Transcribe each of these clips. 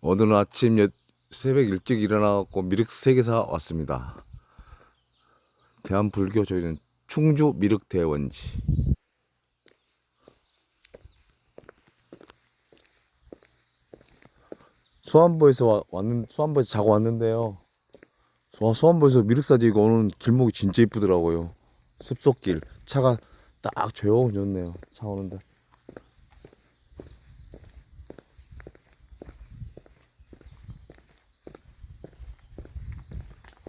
오늘은 아침 여- 새벽 일찍 일어나갖고 미륵 세개사 왔습니다. 대한불교 저희는 충주 미륵 대원지. 수안보에서 와, 왔는 수안보에서 자고 왔는데요. 와, 수안보에서 미륵사지 이거 오는 길목이 진짜 이쁘더라고요. 숲속길 차가 딱 조용 좋네요. 차 오는데.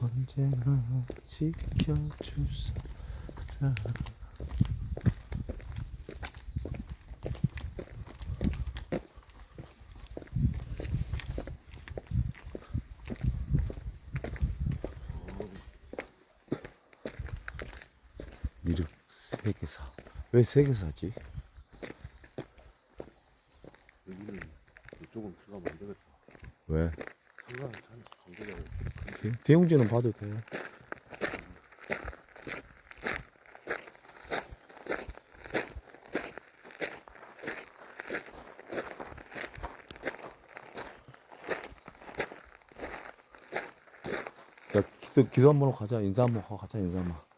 언제나 지켜주사 미륵 세개 사. 왜세개 사지? 여기는 이쪽은 들어가면 안 되겠다. 왜? 상관 대- 대웅지는 봐도 돼. 야, 기도, 기도 한 번 하고 가자. 인사 한 번 하고 가자, 인사 한 번.